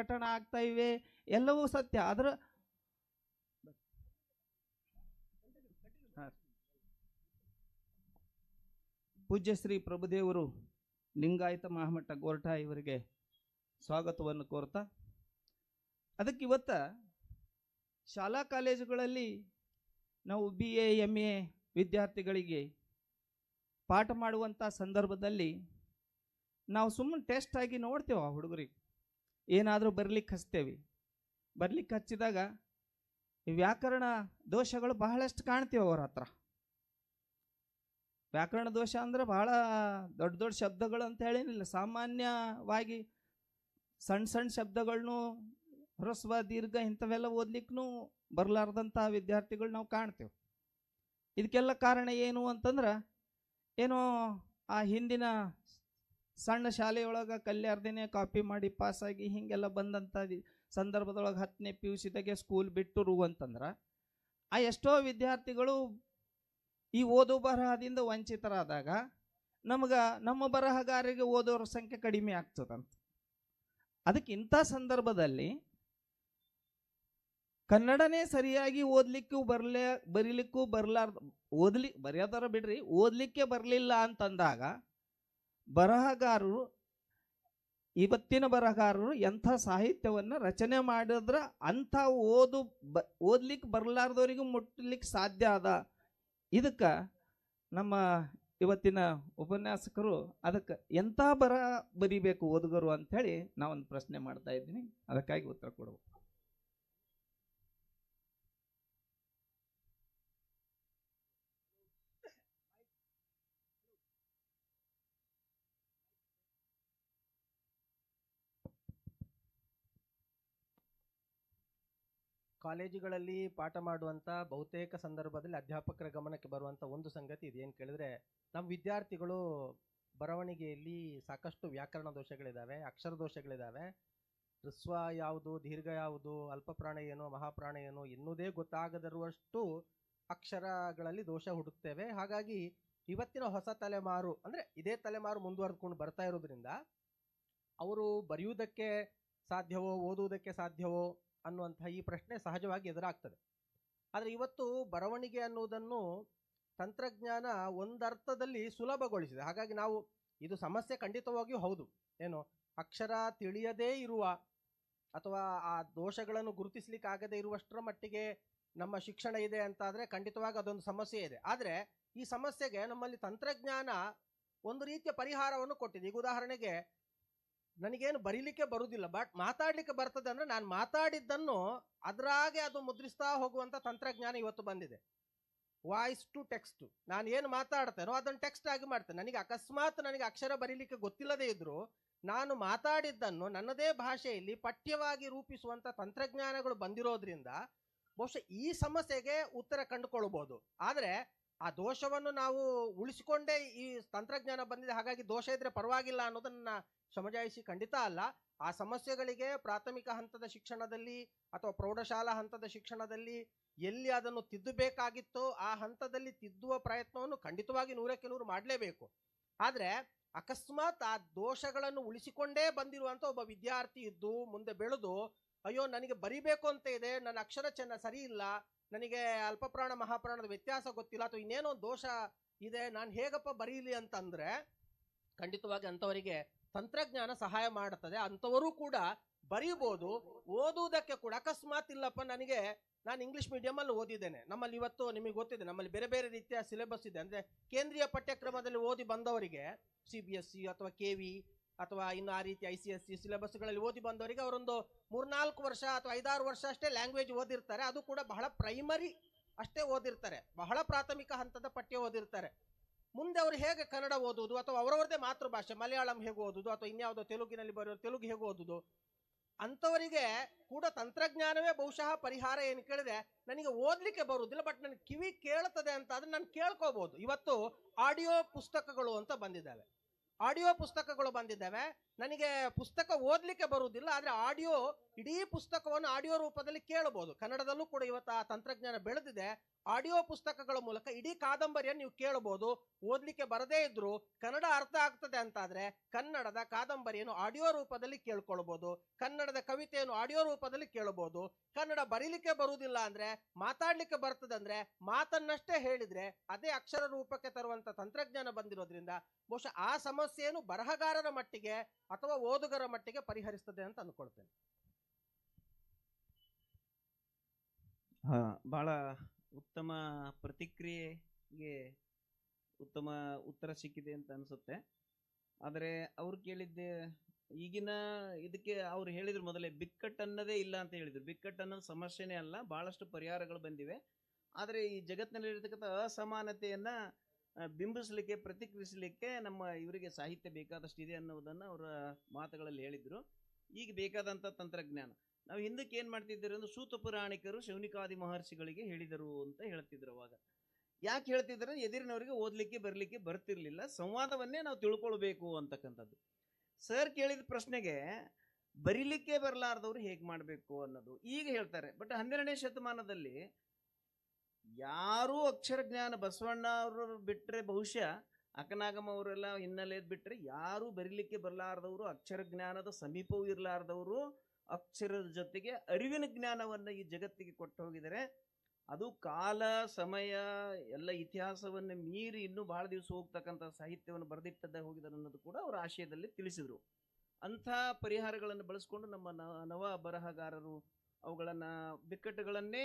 ಪ್ರಕಟಣ ಆಗ್ತಾ ಇವೆ. ಎಲ್ಲವೂ ಸತ್ಯ. ಅದರ ಪೂಜ್ಯಶ್ರೀ ಪೂಜ್ಯ ಶ್ರೀ ಪ್ರಭುದೇವರು ಲಿಂಗಾಯತ ಮಹಾಮಠ ಗೋರ್ಠ ಇವರಿಗೆ ಸ್ವಾಗತವನ್ನು ಕೋರ್ತಾ, ಅದಕ್ಕೆ ಇವತ್ತ ಶಾಲಾ ಕಾಲೇಜುಗಳಲ್ಲಿ ನಾವು ಬಿ ಎ ಎಂ ಎ ವಿದ್ಯಾರ್ಥಿಗಳಿಗೆ ಪಾಠ ಮಾಡುವಂಥ ಸಂದರ್ಭದಲ್ಲಿ ನಾವು ಸುಮ್ಮನೆ ಟೆಸ್ಟ್ ಆಗಿ ನೋಡ್ತೇವೆ ಆ ಹುಡುಗರಿಗೆ. ಏನಾದರೂ ಬರ್ಲಿಕ್ಕೆ ಹಚ್ತೇವೆ. ಬರ್ಲಿಕ್ಕೆ ಹಚ್ಚಿದಾಗ ಈ ವ್ಯಾಕರಣ ದೋಷಗಳು ಬಹಳಷ್ಟು ಕಾಣ್ತೇವೆ ಅವ್ರ ಹತ್ರ. ವ್ಯಾಕರಣ ದೋಷ ಅಂದ್ರೆ ಬಹಳ ದೊಡ್ಡ ದೊಡ್ಡ ಶಬ್ದಗಳು ಅಂತ ಹೇಳಿನಿಲ್ಲ. ಸಾಮಾನ್ಯವಾಗಿ ಸಣ್ಣ ಸಣ್ಣ ಶಬ್ದಗಳನ್ನು ಹ್ರಸ್ವ, ದೀರ್ಘ ಇಂಥವೆಲ್ಲ ಓದ್ಲಿಕ್ಕೂ ಬರಲಾರ್ದಂಥ ವಿದ್ಯಾರ್ಥಿಗಳು ನಾವು ಕಾಣ್ತೇವೆ. ಇದಕ್ಕೆಲ್ಲ ಕಾರಣ ಏನು ಅಂತಂದ್ರೆ ಏನೋ ಆ ಹಿಂದಿನ ಸಣ್ಣ ಶಾಲೆಯೊಳಗೆ ಕಲ್ಯಾರ್ದಿನೇ ಕಾಪಿ ಮಾಡಿ ಪಾಸಾಗಿ ಹೀಗೆಲ್ಲ ಬಂದಂಥ ಸಂದರ್ಭದೊಳಗೆ ಹತ್ತನೇ ಪಿ ಯು ಸಿದಾಗೆ ಸ್ಕೂಲ್ ಬಿಟ್ಟರು ಅಂತಂದ್ರೆ, ಆ ಎಷ್ಟೋ ವಿದ್ಯಾರ್ಥಿಗಳು ಈ ಓದು ಬರಹದಿಂದ ವಂಚಿತರಾದಾಗ ನಮ್ಗೆ ನಮ್ಮ ಬರಹಗಾರರಿಗೆ ಓದೋರ ಸಂಖ್ಯೆ ಕಡಿಮೆ ಆಗ್ತದಂತ. ಅದಕ್ಕೆ ಇಂಥ ಸಂದರ್ಭದಲ್ಲಿ ಕನ್ನಡನೇ ಸರಿಯಾಗಿ ಓದ್ಲಿಕ್ಕೂ ಬರಲೇ, ಬರೀಲಿಕ್ಕೂ ಬರಲಾರ್ದ, ಓದ್ಲಿ, ಬರೆಯೋದಾರ ಬಿಡ್ರಿ, ಓದಲಿಕ್ಕೆ ಬರಲಿಲ್ಲ ಅಂತಂದಾಗ ಬರಹಗಾರರು, ಇವತ್ತಿನ ಬರಹಗಾರರು ಎಂಥ ಸಾಹಿತ್ಯವನ್ನು ರಚನೆ ಮಾಡಿದ್ರೆ ಅಂಥ ಓದು ಬ ಓದ್ಲಿಕ್ಕೆ ಬರಲಾರ್ದವರಿಗೂ ಮುಟ್ಲಿಕ್ಕೆ ಸಾಧ್ಯ ಅದ. ಇದಕ್ಕೆ ನಮ್ಮ ಇವತ್ತಿನ ಉಪನ್ಯಾಸಕರು ಅದಕ್ಕೆ ಎಂಥ ಬರ ಬರಿಬೇಕು ಓದುಗರು ಅಂಥೇಳಿ ನಾವೊಂದು ಪ್ರಶ್ನೆ ಮಾಡ್ತಾ ಇದ್ದೀನಿ. ಅದಕ್ಕಾಗಿ ಉತ್ತರ ಕೊಡಬೇಕು ಕಾಲೇಜುಗಳಲ್ಲಿ ಪಾಠ ಮಾಡುವಂಥ ಬಹುತೇಕ ಸಂದರ್ಭದಲ್ಲಿ ಅಧ್ಯಾಪಕರ ಗಮನಕ್ಕೆ ಬರುವಂಥ ಒಂದು ಸಂಗತಿ ಇದೆ. ಏನು ಕೇಳಿದ್ರೆ, ನಮ್ಮ ವಿದ್ಯಾರ್ಥಿಗಳು ಬರವಣಿಗೆಯಲ್ಲಿ ಸಾಕಷ್ಟು ವ್ಯಾಕರಣ ದೋಷಗಳಿದ್ದಾವೆ ಅಕ್ಷರ ದೋಷಗಳಿದ್ದಾವೆ ಹೃಸ್ವ ಯಾವುದು, ದೀರ್ಘ ಯಾವುದು, ಅಲ್ಪಪ್ರಾಣ ಏನು, ಮಹಾಪ್ರಾಣ ಏನು, ಎನ್ನುವುದೇ ಗೊತ್ತಾಗದಿರುವಷ್ಟು ಅಕ್ಷರಗಳಲ್ಲಿ ದೋಷ ಹುಡುಕ್ತೇವೆ. ಹಾಗಾಗಿ ಇವತ್ತಿನ ಹೊಸ ತಲೆಮಾರು, ಅಂದರೆ ಇದೇ ತಲೆಮಾರು ಮುಂದುವರೆದುಕೊಂಡು ಬರ್ತಾ ಇರೋದ್ರಿಂದ, ಅವರು ಬರೆಯುವುದಕ್ಕೆ ಸಾಧ್ಯವೋ, ಓದುವುದಕ್ಕೆ ಸಾಧ್ಯವೋ ಅನ್ನುವಂಥ ಈ ಪ್ರಶ್ನೆ ಸಹಜವಾಗಿ ಎದುರಾಗ್ತದೆ. ಆದರೆ ಇವತ್ತು ಬರವಣಿಗೆ ಅನ್ನುವುದನ್ನು ತಂತ್ರಜ್ಞಾನ ಒಂದರ್ಥದಲ್ಲಿ ಸುಲಭಗೊಳಿಸಿದೆ. ಹಾಗಾಗಿ ನಾವು ಇದು ಸಮಸ್ಯೆ ಖಂಡಿತವಾಗಿಯೂ ಹೌದು. ಏನು? ಅಕ್ಷರ ತಿಳಿಯದೇ ಇರುವ ಅಥವಾ ಆ ದೋಷಗಳನ್ನು ಗುರುತಿಸ್ಲಿಕ್ಕೆ ಆಗದೆ ಇರುವಷ್ಟರ ಮಟ್ಟಿಗೆ ನಮ್ಮ ಶಿಕ್ಷಣ ಇದೆ ಅಂತಾದರೆ ಖಂಡಿತವಾಗಿ ಅದೊಂದು ಸಮಸ್ಯೆ ಇದೆ. ಆದರೆ ಈ ಸಮಸ್ಯೆಗೆ ನಮ್ಮಲ್ಲಿ ತಂತ್ರಜ್ಞಾನ ಒಂದು ರೀತಿಯ ಪರಿಹಾರವನ್ನು ಕೊಟ್ಟಿದೆ. ಈಗ ಉದಾಹರಣೆಗೆ ನನಗೇನು ಬರೀಲಿಕ್ಕೆ ಬರುವುದಿಲ್ಲ ಬಟ್ ಮಾತಾಡ್ಲಿಕ್ಕೆ ಬರ್ತದೆ ಅಂದ್ರೆ ನಾನು ಮಾತಾಡಿದ್ದನ್ನು ಅದರಾಗೆ ಅದು ಮುದ್ರಿಸ್ತಾ ಹೋಗುವಂತ ತಂತ್ರಜ್ಞಾನ ಇವತ್ತು ಬಂದಿದೆ. Voice to text. ನಾನು ಏನು ಮಾತಾಡ್ತೇನೋ ಅದನ್ನು ಟೆಕ್ಸ್ಟ್ ಆಗಿ ಮಾಡ್ತೇನೆ. ನನಗೆ ಅಕಸ್ಮಾತ್ ನನಗೆ ಅಕ್ಷರ ಬರೀಲಿಕ್ಕೆ ಗೊತ್ತಿಲ್ಲದೆ ಇದ್ದರೂ ನಾನು ಮಾತಾಡಿದ್ದನ್ನು ನನ್ನದೇ ಭಾಷೆಯಲ್ಲಿ ಪಠ್ಯವಾಗಿ ರೂಪಿಸುವಂತ ತಂತ್ರಜ್ಞಾನಗಳು ಬಂದಿರೋದ್ರಿಂದ ಬಹುಶಃ ಈ ಸಮಸ್ಯೆಗೆ ಉತ್ತರ ಕಂಡುಕೊಳ್ಬೋದು. ಆದರೆ ಆ ದೋಷವನ್ನು ನಾವು ಉಳಿಸಿಕೊಂಡೇ ಈ ತಂತ್ರಜ್ಞಾನ ಬಂದಿದೆ. ಹಾಗಾಗಿ ದೋಷ ಇದ್ರೆ ಪರವಾಗಿಲ್ಲ ಅನ್ನೋದನ್ನ ಸಮಜಾಯಿಸಿ ಖಂಡಿತ ಅಲ್ಲ. ಆ ಸಮಸ್ಯೆಗಳಿಗೆ ಪ್ರಾಥಮಿಕ ಹಂತದ ಶಿಕ್ಷಣದಲ್ಲಿ ಅಥವಾ ಪ್ರೌಢಶಾಲಾ ಹಂತದ ಶಿಕ್ಷಣದಲ್ಲಿ ಎಲ್ಲಿ ಅದನ್ನು ತಿದ್ದಬೇಕಾಗಿತ್ತೋ ಆ ಹಂತದಲ್ಲಿ ತಿದ್ದುವ ಪ್ರಯತ್ನವನ್ನು ಖಂಡಿತವಾಗಿ ನೂರಕ್ಕೆ ನೂರು ಮಾಡಲೇಬೇಕು. ಆದರೆ ಅಕಸ್ಮಾತ್ ಆ ದೋಷಗಳನ್ನು ಉಳಿಸಿಕೊಂಡೇ ಬಂದಿರುವಂತ ಒಬ್ಬ ವಿದ್ಯಾರ್ಥಿ ಇದ್ದು, ಮುಂದೆ ಬೆಳೆದು, ಅಯ್ಯೋ, ನನಗೆ ಬರಿಬೇಕು ಅಂತ ಇದೆ, ನನ್ನ ಅಕ್ಷರ ಚೆನ್ನ ಸರಿ ಇಲ್ಲ, ನನಗೆ ಅಲ್ಪಪ್ರಾಣ, ಮಹಾಪ್ರಾಣದ ವ್ಯತ್ಯಾಸ ಗೊತ್ತಿಲ್ಲ, ಅಥವಾ ಇನ್ನೇನೋ ದೋಷ ಇದೆ, ನಾನು ಹೇಗಪ್ಪ ಬರೀಲಿ ಅಂತಂದ್ರೆ ಖಂಡಿತವಾಗಿ ಅಂಥವರಿಗೆ ತಂತ್ರಜ್ಞಾನ ಸಹಾಯ ಮಾಡುತ್ತದೆ. ಅಂಥವರು ಕೂಡ ಬರೀಬೋದು. ಓದುವುದಕ್ಕೆ ಕೂಡ ಅಕಸ್ಮಾತ್ ಇಲ್ಲಪ್ಪ ನನಗೆ ನಾನು ಇಂಗ್ಲಿಷ್ ಮೀಡಿಯಮಲ್ಲಿ ಓದಿದ್ದೇನೆ. ನಮ್ಮಲ್ಲಿ ಇವತ್ತು ನಿಮಗೆ ಗೊತ್ತಿದೆ, ನಮ್ಮಲ್ಲಿ ಬೇರೆ ಬೇರೆ ರೀತಿಯ ಸಿಲೆಬಸ್ ಇದೆ. ಅಂದರೆ ಕೇಂದ್ರೀಯ ಪಠ್ಯಕ್ರಮದಲ್ಲಿ ಓದಿ ಬಂದವರಿಗೆ ಸಿ ಬಿ ಎಸ್ ಸಿ ಅಥವಾ ಕೆ ವಿ ಅಥವಾ ಇನ್ನು ಆ ರೀತಿ ಐ ಸಿ ಎಸ್ ಸಿ ಸಿಲೆಬಸ್ಗಳಲ್ಲಿ ಓದಿ ಬಂದವರಿಗೆ ಅವರೊಂದು ಮೂರ್ನಾಲ್ಕು ವರ್ಷ ಅಥವಾ ಐದಾರು ವರ್ಷ ಅಷ್ಟೇ ಲ್ಯಾಂಗ್ವೇಜ್ ಓದಿರ್ತಾರೆ. ಅದು ಕೂಡ ಬಹಳ ಪ್ರೈಮರಿ ಅಷ್ಟೇ ಓದಿರ್ತಾರೆ. ಬಹಳ ಪ್ರಾಥಮಿಕ ಹಂತದ ಪಠ್ಯ ಓದಿರ್ತಾರೆ. ಮುಂದೆ ಅವರು ಹೇಗೆ ಕನ್ನಡ ಓದುವುದು ಅಥವಾ ಅವರವರದೇ ಮಾತೃಭಾಷೆ, ಮಲಯಾಳಂ ಹೇಗೆ ಓದುದು ಅಥವಾ ಇನ್ಯಾವುದೋ ತೆಲುಗಿನಲ್ಲಿ ಬರೋ ತೆಲುಗು ಹೇಗೆ ಓದುದು ಅಂಥವರಿಗೆ ಕೂಡ ತಂತ್ರಜ್ಞಾನವೇ ಬಹುಶಃ ಪರಿಹಾರ ಏನು ಕೇಳಿದ್ರೆ ನನಗೆ ಓದಲಿಕ್ಕೆ ಬರುವುದಿಲ್ಲ ಬಟ್ ನನಗೆ ಕಿವಿ ಕೇಳ್ತದೆ ಅಂತ ಅದನ್ನ ನಾನು ಕೇಳ್ಕೋಬಹುದು ಇವತ್ತು ಆಡಿಯೋ ಪುಸ್ತಕಗಳು ಅಂತ ಬಂದಿದ್ದಾವೆ. ಆಡಿಯೋ ಪುಸ್ತಕಗಳು ಬಂದಿದ್ದಾವೆ. ನನಗೆ ಪುಸ್ತಕ ಓದ್ಲಿಕ್ಕೆ ಬರುವುದಿಲ್ಲ, ಆದ್ರೆ ಆಡಿಯೋ, ಇಡೀ ಪುಸ್ತಕವನ್ನು ಆಡಿಯೋ ರೂಪದಲ್ಲಿ ಕೇಳಬಹುದು. ಕನ್ನಡದಲ್ಲೂ ಕೂಡ ಇವತ್ತು ಆ ತಂತ್ರಜ್ಞಾನ ಬೆಳೆದಿದೆ. ಆಡಿಯೋ ಪುಸ್ತಕಗಳ ಮೂಲಕ ಇಡೀ ಕಾದಂಬರಿಯನ್ನು ನೀವು ಕೇಳಬಹುದು. ಓದ್ಲಿಕ್ಕೆ ಬರದೇ ಇದ್ರು ಕನ್ನಡ ಅರ್ಥ ಆಗ್ತದೆ ಅಂತಾದ್ರೆ ಕನ್ನಡದ ಕಾದಂಬರಿಯನ್ನು ಆಡಿಯೋ ರೂಪದಲ್ಲಿ ಕೇಳ್ಕೊಳ್ಬಹುದು. ಕನ್ನಡದ ಕವಿತೆಯನ್ನು ಆಡಿಯೋ ರೂಪದಲ್ಲಿ ಕೇಳಬಹುದು. ಕನ್ನಡ ಬರೀಲಿಕ್ಕೆ ಬರುವುದಿಲ್ಲ ಅಂದ್ರೆ, ಮಾತಾಡ್ಲಿಕ್ಕೆ ಬರ್ತದೆ ಅಂದ್ರೆ ಮಾತನ್ನಷ್ಟೇ ಹೇಳಿದ್ರೆ ಅದೇ ಅಕ್ಷರ ರೂಪಕ್ಕೆ ತರುವಂತ ತಂತ್ರಜ್ಞಾನ ಬಂದಿರೋದ್ರಿಂದ ಬಹುಶಃ ಆ ಸಮಸ್ಯೆಯನ್ನು ಬರಹಗಾರರ ಮಟ್ಟಿಗೆ ಅಥವಾ ಓದುಗರ ಮಟ್ಟಿಗೆ ಪರಿಹರಿಸ್ತದೆ ಅಂತ ಅಂದ್ಕೊಳ್ತೇನೆ ಭಾಳ ಉತ್ತಮ ಪ್ರತಿಕ್ರಿಯೆಗೆ ಉತ್ತಮ ಉತ್ತರ ಸಿಕ್ಕಿದೆ ಅಂತ ಅನಿಸುತ್ತೆ. ಆದರೆ ಅವ್ರು ಕೇಳಿದ್ದೆ, ಈಗಿನ ಇದಕ್ಕೆ ಅವ್ರು ಹೇಳಿದ್ರು ಮೊದಲೇ, ಬಿಕ್ಕಟ್ಟು ಅನ್ನೋದೇ ಇಲ್ಲ ಅಂತ ಹೇಳಿದ್ರು. ಬಿಕ್ಕಟ್ಟು ಅನ್ನೋದು ಸಮಸ್ಯೆನೇ ಅಲ್ಲ ಭಾಳಷ್ಟು ಪರಿಹಾರಗಳು ಬಂದಿವೆ. ಆದರೆ ಈ ಜಗತ್ತಿನಲ್ಲಿರ್ತಕ್ಕಂಥ ಅಸಮಾನತೆಯನ್ನು ಬಿಂಬಿಸಲಿಕ್ಕೆ, ಪ್ರತಿಕ್ರಿಯಿಸಲಿಕ್ಕೆ ನಮ್ಮ ಇವರಿಗೆ ಸಾಹಿತ್ಯ ಬೇಕಾದಷ್ಟು ಇದೆ ಅನ್ನೋದನ್ನು ಅವರ ಮಾತುಗಳಲ್ಲಿ ಹೇಳಿದರು. ಈಗ ಬೇಕಾದಂಥ ತಂತ್ರಜ್ಞಾನ. ನಾವು ಹಿಂದಕ್ಕೆ ಏನು ಮಾಡ್ತಿದ್ದೀರಿ ಅಂದ್ರೆ ಸೂತ ಪುರಾಣಿಕರು ಶೌನಿಕಾದಿ ಮಹರ್ಷಿಗಳಿಗೆ ಹೇಳಿದರು ಅಂತ ಹೇಳ್ತಿದ್ರು ಅವಾಗ. ಯಾಕೆ ಹೇಳ್ತಿದ್ರೆ? ಎದುರಿನವರಿಗೆ ಓದಲಿಕ್ಕೆ, ಬರಲಿಕ್ಕೆ ಬರ್ತಿರಲಿಲ್ಲ. ಸಂವಾದವನ್ನೇ ನಾವು ತಿಳ್ಕೊಳ್ಬೇಕು ಅಂತಕ್ಕಂಥದ್ದು. ಸರ್ ಕೇಳಿದ ಪ್ರಶ್ನೆಗೆ, ಬರೀಲಿಕ್ಕೆ ಬರಲಾರ್ದವ್ರು ಹೇಗೆ ಮಾಡಬೇಕು ಅನ್ನೋದು. ಈಗ ಹೇಳ್ತಾರೆ. ಬಟ್ ಹನ್ನೆರಡನೇ ಶತಮಾನದಲ್ಲಿ ಯಾರೂ ಅಕ್ಷರ ಜ್ಞಾನ ಬಸವಣ್ಣ ಅವರು ಬಿಟ್ಟರೆ ಬಹುಶಃ ಅಕನಾಗಮ ಅವರೆಲ್ಲ ಹಿನ್ನೆಲೆ ಬಿಟ್ಟರೆ ಯಾರೂ ಬರೀಲಿಕ್ಕೆ ಬರಲಾರ್ದವರು ಅಕ್ಷರ ಜ್ಞಾನದ ಸಮೀಪವೂ ಇರಲಾರ್ದವರು ಅಕ್ಷರದ ಜೊತೆಗೆ ಅರಿವಿನ ಜ್ಞಾನವನ್ನು ಈ ಜಗತ್ತಿಗೆ ಕೊಟ್ಟು ಹೋಗಿದರೆ ಅದು ಕಾಲ, ಸಮಯ, ಎಲ್ಲ ಇತಿಹಾಸವನ್ನು ಮೀರಿ ಇನ್ನೂ ಭಾಳ ದಿವಸ ಹೋಗ್ತಕ್ಕಂಥ ಸಾಹಿತ್ಯವನ್ನು ಬರೆದಿಟ್ಟದ್ದೇ ಹೋಗಿದ್ದಾರೆ ಅನ್ನೋದು ಕೂಡ ಅವರ ಆಶಯದಲ್ಲಿ ತಿಳಿಸಿದರು. ಅಂಥ ಪರಿಹಾರಗಳನ್ನು ಬಳಸ್ಕೊಂಡು ನಮ್ಮ ನವ ಬರಹಗಾರರು ಅವುಗಳನ್ನು ಬಿಕ್ಕಟ್ಟುಗಳನ್ನೇ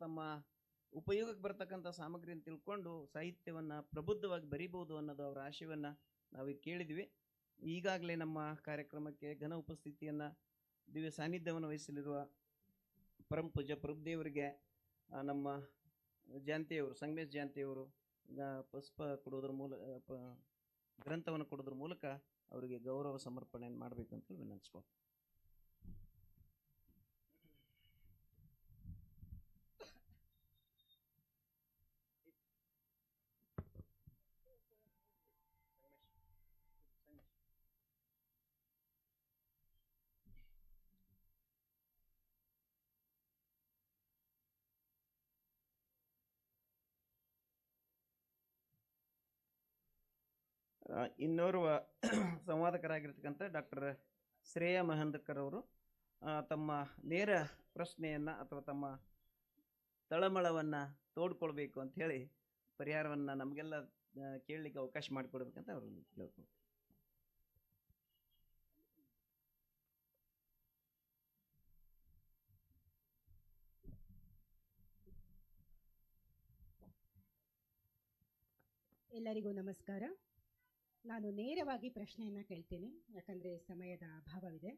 ತಮ್ಮ ಉಪಯೋಗಕ್ಕೆ ಬರ್ತಕ್ಕಂಥ ಸಾಮಗ್ರಿಯನ್ನು ತಿಳ್ಕೊಂಡು ಸಾಹಿತ್ಯವನ್ನು ಪ್ರಬುದ್ಧವಾಗಿ ಬರಿಬೋದು ಅನ್ನೋದು ಅವರ ಆಶಯವನ್ನು ನಾವು ಕೇಳಿದ್ವಿ. ಈಗಾಗಲೇ ನಮ್ಮ ಕಾರ್ಯಕ್ರಮಕ್ಕೆ ಘನ ಉಪಸ್ಥಿತಿಯನ್ನು ದಿವ್ಯ ಸಾನ್ನಿಧ್ಯವನ್ನು ವಹಿಸಲಿರುವ ಪರಂ ಪೂಜ ಪ್ರಭುದೇವರಿಗೆ ನಮ್ಮ ಜಯಂತಿಯವರು ಸಂಗಮೇಶ್ ಜಯಂತಿಯವರು ಪುಷ್ಪ ಕೊಡೋದ್ರ ಮೂಲ ಗ್ರಂಥವನ್ನು ಕೊಡೋದ್ರ ಮೂಲಕ ಅವರಿಗೆ ಗೌರವ ಸಮರ್ಪಣೆಯನ್ನು ಮಾಡಬೇಕು ಅಂತ ವಿನಂತಿಸ್ಕೊಂಡು ಇನ್ನೋರ್ವ ಸಂವಾದಕರಾಗಿರ್ತಕ್ಕಂಥ ಡಾಕ್ಟರ್ ಶ್ರೇಯಾ ಮಹೇಂದ್ರಕರ್ ಅವರು ತಮ್ಮ ನೇರ ಪ್ರಶ್ನೆಯನ್ನು ಅಥವಾ ತಮ್ಮ ತಳಮಳವನ್ನು ತೋಡ್ಕೊಳ್ಬೇಕು ಅಂತ ಹೇಳಿ ಪರಿಹಾರವನ್ನು ನಮಗೆಲ್ಲ ಕೇಳಲಿಕ್ಕೆ ಅವಕಾಶ ಮಾಡಿಕೊಡ್ಬೇಕಂತ ಅವ್ರನ್ನ ಕೇಳ್ಕೊಂಡು ಎಲ್ಲರಿಗೂ ನಮಸ್ಕಾರ. ನಾನು ನೇರವಾಗಿ ಪ್ರಶ್ನೆಯನ್ನು ಕೇಳ್ತೀನಿ, ಯಾಕಂದರೆ ಸಮಯದ ಅಭಾವವಿದೆ.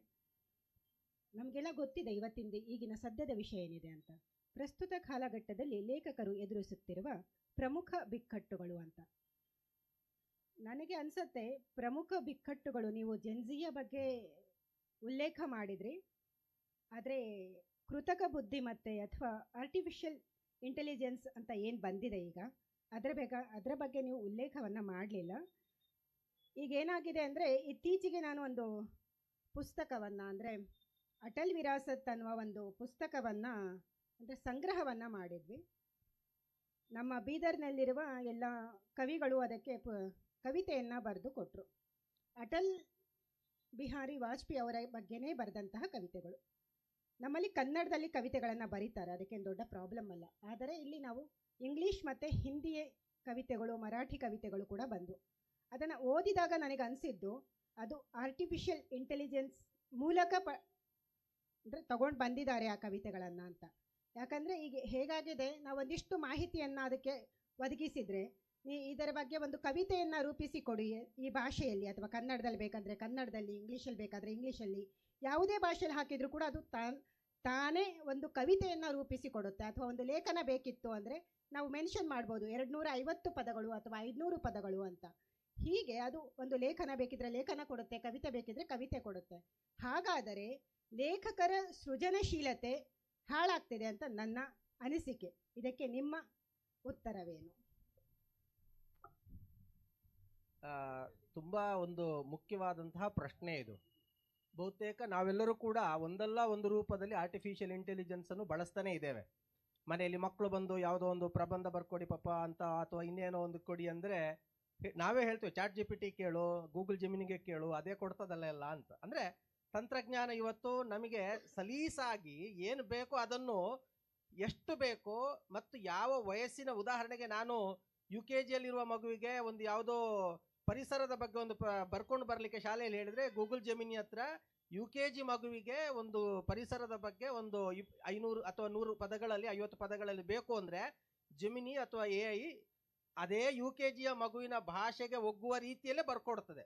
ನಮಗೆಲ್ಲ ಗೊತ್ತಿದೆ ಇವತ್ತಿಂದ ಈಗಿನ ಸದ್ಯದ ವಿಷಯ ಏನಿದೆ ಅಂತ. ಪ್ರಸ್ತುತ ಕಾಲಘಟ್ಟದಲ್ಲಿ ಲೇಖಕರು ಎದುರಿಸುತ್ತಿರುವ ಪ್ರಮುಖ ಬಿಕ್ಕಟ್ಟುಗಳು ಅಂತ. ನನಗೆ ಅನಿಸುತ್ತೆ ಪ್ರಮುಖ ಬಿಕ್ಕಟ್ಟುಗಳು ನೀವು ಜೆನ್ಸಿಯ ಬಗ್ಗೆ ಉಲ್ಲೇಖ ಮಾಡಿದ್ರಿ, ಆದರೆ ಕೃತಕ ಬುದ್ಧಿಮತ್ತೆ ಅಥವಾ ಆರ್ಟಿಫಿಷಿಯಲ್ ಇಂಟೆಲಿಜೆನ್ಸ್ ಅಂತ ಏನು ಬಂದಿದೆ ಈಗ, ಅದರ ಬೇಗ, ಅದರ ಬಗ್ಗೆ ನೀವು ಉಲ್ಲೇಖವನ್ನು ಮಾಡಲಿಲ್ಲ. ಈಗ ಏನಾಗಿದೆ ಅಂದರೆ ಇತ್ತೀಚೆಗೆ ನಾನು ಒಂದು ಪುಸ್ತಕವನ್ನು ಅಂದರೆ ಅಟಲ್ ವಿರಾಸತ್ ಅನ್ನುವ ಒಂದು ಪುಸ್ತಕವನ್ನು ಅಂದರೆ ಸಂಗ್ರಹವನ್ನು ಮಾಡಿದ್ವಿ. ನಮ್ಮ ಬೀದರ್ನಲ್ಲಿರುವ ಎಲ್ಲ ಕವಿಗಳು ಅದಕ್ಕೆ ಪ, ಕವಿತೆಯನ್ನು ಬರೆದು ಕೊಟ್ಟರು ಅಟಲ್ ಬಿಹಾರಿ ವಾಜಪೇಯಿ ಅವರ ಬಗ್ಗೆನೇ ಬರೆದಂತಹ ಕವಿತೆಗಳು. ನಮ್ಮಲ್ಲಿ ಕನ್ನಡದಲ್ಲಿ ಕವಿತೆಗಳನ್ನು ಬರೀತಾರೆ ಅದಕ್ಕೇನು ದೊಡ್ಡ ಪ್ರಾಬ್ಲಮ್ ಅಲ್ಲ. ಆದರೆ ಇಲ್ಲಿ ನಾವು ಇಂಗ್ಲೀಷ್ ಮತ್ತು ಹಿಂದಿಯೇ ಕವಿತೆಗಳು, ಮರಾಠಿ ಕವಿತೆಗಳು ಕೂಡ ಬಂದವು. ಅದನ್ನು ಓದಿದಾಗ ನನಗೆ ಅನಿಸಿದ್ದು ಅದು ಆರ್ಟಿಫಿಷಿಯಲ್ ಇಂಟೆಲಿಜೆನ್ಸ್ ಮೂಲಕ ಪ, ಅಂದರೆ ತಗೊಂಡು ಬಂದಿದ್ದಾರೆ ಆ ಕವಿತೆಗಳನ್ನು ಅಂತ. ಯಾಕಂದರೆ ಈಗ ಹೇಗಾಗಿದೆ, ನಾವು ಒಂದಿಷ್ಟು ಮಾಹಿತಿಯನ್ನು ಅದಕ್ಕೆ ಒದಗಿಸಿದರೆ ನೀ ಇದರ ಬಗ್ಗೆ ಒಂದು ಕವಿತೆಯನ್ನು ರೂಪಿಸಿ ಕೊಡಿ ಈ ಭಾಷೆಯಲ್ಲಿ ಅಥವಾ ಕನ್ನಡದಲ್ಲಿ ಬೇಕಂದರೆ ಕನ್ನಡದಲ್ಲಿ, ಇಂಗ್ಲೀಷಲ್ಲಿ ಬೇಕಾದರೆ ಇಂಗ್ಲೀಷಲ್ಲಿ, ಯಾವುದೇ ಭಾಷೆಯಲ್ಲಿ ಹಾಕಿದರೂ ಕೂಡ ಅದು ತಾನ್, ತಾನೇ ಒಂದು ಕವಿತೆಯನ್ನು ರೂಪಿಸಿ ಕೊಡುತ್ತೆ ಅಥವಾ ಒಂದು ಲೇಖನ ಬೇಕಿತ್ತು ಅಂದರೆ ನಾವು ಮೆನ್ಷನ್ ಮಾಡ್ಬೋದು ಎರಡು ನೂರ ಐವತ್ತು ಪದಗಳು ಅಥವಾ ಐದುನೂರು ಪದಗಳು ಅಂತ. ಹೀಗೆ ಅದು ಒಂದು ಲೇಖನ ಬೇಕಿದ್ರೆ ಲೇಖನ ಕೊಡುತ್ತೆ, ಕವಿತೆ ಬೇಕಿದ್ರೆ ಕವಿತೆ ಕೊಡುತ್ತೆ. ಹಾಗಾದರೆ ಲೇಖಕರ ಸೃಜನಶೀಲತೆ ಹಾಳಾಗ್ತಿದೆ ಅಂತ ನನ್ನ ಅನಿಸಿಕೆ. ಇದಕ್ಕೆ ನಿಮ್ಮ ಉತ್ತರವೇನು? ತುಂಬಾ ಒಂದು ಮುಖ್ಯವಾದಂತಹ ಪ್ರಶ್ನೆ ಇದು. ಬಹುತೇಕ ನಾವೆಲ್ಲರೂ ಕೂಡ ಒಂದಲ್ಲ ಒಂದು ರೂಪದಲ್ಲಿ ಆರ್ಟಿಫಿಷಿಯಲ್ ಇಂಟೆಲಿಜೆನ್ಸ್ ಅನ್ನು ಬಳಸ್ತಾನೆ ಇದ್ದೇವೆ. ಮನೆಯಲ್ಲಿ ಮಕ್ಕಳು ಬಂದು ಯಾವುದೋ ಒಂದು ಪ್ರಬಂಧ ಬರ್ಕೊಡಿ ಪಾಪ ಅಂತ, ಅಥವಾ ಇನ್ನೇನೋ ಒಂದು ಕೊಡಿ ಅಂದ್ರೆ ನಾವೇ ಹೇಳ್ತೀವಿ ಚಾಟ್ ಜಿ ಪಿ ಟಿ ಕೇಳು, ಗೂಗಲ್ ಜಮೀನಿಗೆ ಕೇಳು, ಅದೇ ಕೊಡ್ತದಲ್ಲ ಎಲ್ಲ ಅಂತ. ಅಂದ್ರೆ ತಂತ್ರಜ್ಞಾನ ಇವತ್ತು ನಮಗೆ ಸಲೀಸಾಗಿ ಏನು ಬೇಕೋ ಅದನ್ನು ಎಷ್ಟು ಬೇಕೋ ಮತ್ತು ಯಾವ ವಯಸ್ಸಿನ ಉದಾಹರಣೆಗೆ ನಾನು ಯು ಕೆ ಜಿಯಲ್ಲಿರುವ ಮಗುವಿಗೆ ಒಂದು ಯಾವುದೋ ಪರಿಸರದ ಬಗ್ಗೆ ಒಂದು ಬರ್ಕೊಂಡು ಬರಲಿಕ್ಕೆ ಶಾಲೆಯಲ್ಲಿ ಹೇಳಿದ್ರೆ ಗೂಗಲ್ ಜಮೀನಿ ಹತ್ರ ಯು ಕೆ ಜಿ ಮಗುವಿಗೆ ಒಂದು ಪರಿಸರದ ಬಗ್ಗೆ ಒಂದು ಐನೂರು ಅಥವಾ ನೂರು ಪದಗಳಲ್ಲಿ, ಐವತ್ತು ಪದಗಳಲ್ಲಿ ಬೇಕು ಅಂದರೆ ಜಮಿನಿ ಅಥವಾ ಎ ಐ ಅದೇ ಯು ಕೆ ಜಿಯ ಮಗುವಿನ ಭಾಷೆಗೆ ಒಗ್ಗುವ ರೀತಿಯಲ್ಲೇ ಬರ್ಕೊಡ್ತದೆ.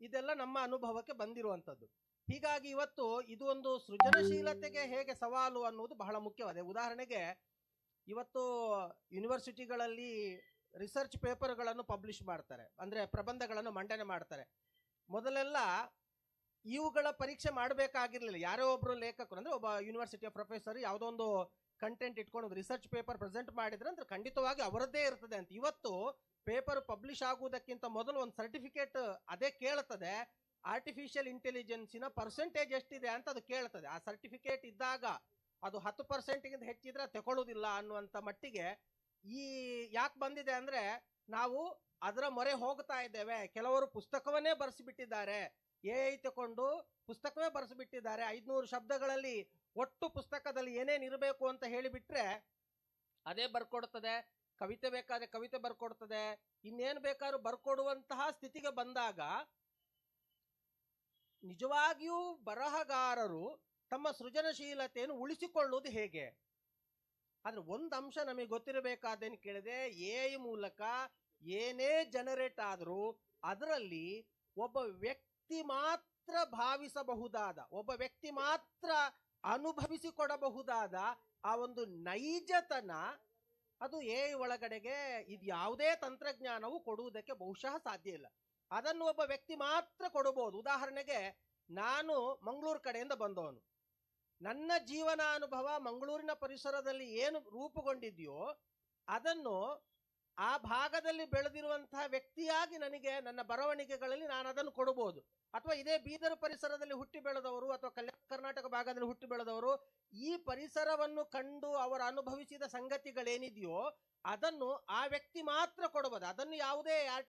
ಇದೆಲ್ಲ ನಮ್ಮ ಅನುಭವಕ್ಕೆ ಬಂದಿರುವಂಥದ್ದು. ಹೀಗಾಗಿ ಇವತ್ತು ಇದು ಒಂದು ಸೃಜನಶೀಲತೆಗೆ ಹೇಗೆ ಸವಾಲು ಅನ್ನುವುದು ಬಹಳ ಮುಖ್ಯವಾದ. ಉದಾಹರಣೆಗೆ ಇವತ್ತು ಯೂನಿವರ್ಸಿಟಿಗಳಲ್ಲಿ ರಿಸರ್ಚ್ ಪೇಪರ್ಗಳನ್ನು ಪಬ್ಲಿಷ್ ಮಾಡ್ತಾರೆ. ಅಂದ್ರೆ ಪ್ರಬಂಧಗಳನ್ನು ಮಂಡನೆ ಮಾಡ್ತಾರೆ. ಮೊದಲೆಲ್ಲ ಇವುಗಳ ಪರೀಕ್ಷೆ ಮಾಡಬೇಕಾಗಿರ್ಲಿಲ್ಲ. ಯಾರೋ ಒಬ್ರು ಲೇಖಕರು, ಅಂದ್ರೆ ಒಬ್ಬ ಯೂನಿವರ್ಸಿಟಿಯ ಪ್ರೊಫೆಸರ್, ಯಾವುದೋ ಕಂಟೆಂಟ್ ಇಟ್ಕೊಂಡು ರಿಸರ್ಚ್ ಪೇಪರ್ ಪ್ರೆಸೆಂಟ್ ಮಾಡಿದ್ರೆ ಅಂದ್ರೆ ಖಂಡಿತವಾಗಿ ಅವರದ್ದೇ ಇರ್ತದೆ ಅಂತ. ಇವತ್ತು ಪೇಪರ್ ಪಬ್ಲಿಷ್ ಆಗುವುದಕ್ಕಿಂತ ಮೊದಲು ಒಂದು ಸರ್ಟಿಫಿಕೇಟ್ ಅದೇ ಕೇಳ್ತದೆ ಆರ್ಟಿಫಿಷಿಯಲ್ ಇಂಟೆಲಿಜೆನ್ಸಿನ ಪರ್ಸೆಂಟೇಜ್ ಎಷ್ಟಿದೆ ಅಂತ ಅದು ಕೇಳ್ತದೆ. ಆ ಸರ್ಟಿಫಿಕೇಟ್ ಇದ್ದಾಗ ಅದು ಹತ್ತು ಪರ್ಸೆಂಟ್ಗಿಂತ ಹೆಚ್ಚಿದ್ರೆ ತಗೊಳ್ಳೋದಿಲ್ಲ ಅನ್ನುವಂಥ ಮಟ್ಟಿಗೆ ಈ ಯಾಕೆ ಬಂದಿದೆ ಅಂದ್ರೆ ನಾವು ಅದರ ಮೊರೆ ಹೋಗ್ತಾ ಇದ್ದೇವೆ. ಕೆಲವರು ಪುಸ್ತಕವನ್ನೇ ಬರೆಸಿಬಿಟ್ಟಿದ್ದಾರೆ. ಎ ಐ ತಗೊಂಡು ಪುಸ್ತಕವೇ ಬರೆಸಿಬಿಟ್ಟಿದ್ದಾರೆ. ಐದ್ನೂರು ಶಬ್ದಗಳಲ್ಲಿ ಒಟ್ಟು ಪುಸ್ತಕದಲ್ಲಿ ಏನೇನು ಇರಬೇಕು ಅಂತ ಹೇಳಿಬಿಟ್ರೆ ಅದೇ ಬರ್ಕೊಡ್ತದೆ. ಕವಿತೆ ಬೇಕಾದ್ರೆ ಕವಿತೆ ಬರ್ಕೊಡ್ತದೆ. ಇನ್ನೇನು ಬೇಕಾದ್ರೂ ಬರ್ಕೊಡುವಂತಹ ಸ್ಥಿತಿಗೆ ಬಂದಾಗ ನಿಜವಾಗಿಯೂ ಬರಹಗಾರರು ತಮ್ಮ ಸೃಜನಶೀಲತೆಯನ್ನು ಉಳಿಸಿಕೊಳ್ಳುವುದು ಹೇಗೆ? ಆದರೆ ಒಂದು ಅಂಶ ನಮಗೆ ಗೊತ್ತಿರಬೇಕಾದೇನು ಕೇಳಿದೆ ಎ ಮೂಲಕ ಏನೇ ಜನರೇಟ್ ಆದರೂ ಅದರಲ್ಲಿ ಒಬ್ಬ ವ್ಯಕ್ತಿ ಮಾತ್ರ ಭಾವಿಸಬಹುದಾದ, ಒಬ್ಬ ವ್ಯಕ್ತಿ ಮಾತ್ರ ಅನುಭವಿಸಿಕೊಡಬಹುದಾದ ಆ ಒಂದು ನೈಜತನ, ಅದು ಎ ಒಳಗಡೆಗೆ ಇದು ಯಾವುದೇ ತಂತ್ರಜ್ಞಾನವು ಕೊಡುವುದಕ್ಕೆ ಬಹುಶಃ ಸಾಧ್ಯ ಇಲ್ಲ. ಅದನ್ನು ಒಬ್ಬ ವ್ಯಕ್ತಿ ಮಾತ್ರ ಕೊಡಬಹುದು. ಉದಾಹರಣೆಗೆ, ನಾನು ಮಂಗಳೂರು ಕಡೆಯಿಂದ ಬಂದವನು. ನನ್ನ ಜೀವನಾನುಭವ ಮಂಗಳೂರಿನ ಪರಿಸರದಲ್ಲಿ ಏನು ರೂಪುಗೊಂಡಿದೆಯೋ, ಅದನ್ನು ಆ ಭಾಗದಲ್ಲಿ ಬೆಳೆದಿರುವಂತಹ ವ್ಯಕ್ತಿಯಾಗಿ ನನಗೆ ನನ್ನ ಬರವಣಿಗೆಗಳಲ್ಲಿ ನಾನು ಅದನ್ನು ಕೊಡಬಹುದು. ಅಥವಾ ಇದೇ ಬೀದರ್ ಪರಿಸರದಲ್ಲಿ ಹುಟ್ಟಿ ಬೆಳೆದವರು ಅಥವಾ ಕಲ್ಯಾಣ ಕರ್ನಾಟಕ ಭಾಗದಲ್ಲಿ ಹುಟ್ಟಿ ಬೆಳೆದವರು ಈ ಪರಿಸರವನ್ನು ಕಂಡು ಅವರು ಅನುಭವಿಸಿದ ಸಂಗತಿಗಳೇನಿದೆಯೋ ಅದನ್ನು ಆ ವ್ಯಕ್ತಿ ಮಾತ್ರ ಕೊಡಬಹುದು. ಅದನ್ನು ಯಾವುದೇ